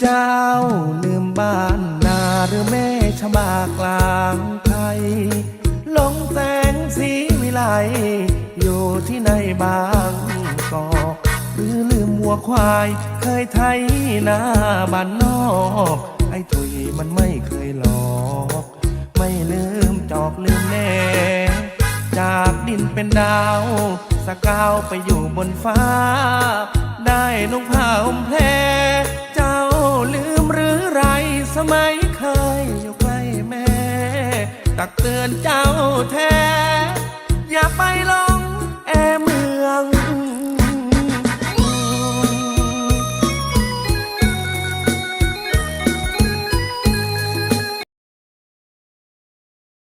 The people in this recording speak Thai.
เจ้าลืมบ้านนาหรือแม่ชบากลางไทยลงแสงสีวิไลอยู่ที่ในบางกอกหรือลืมวัวควายเคยไทยนาบ้านนอก ไอ้ถุยมันไม่เคยหลอก ไม่ลืมจอกลืมแน่จากดินเป็นดาว สกาวไปอยู่บนฟ้า สมัยเคยอยู่ใกล้แม่ ตักเตือนเจ้าแท้ อย่าไปลอ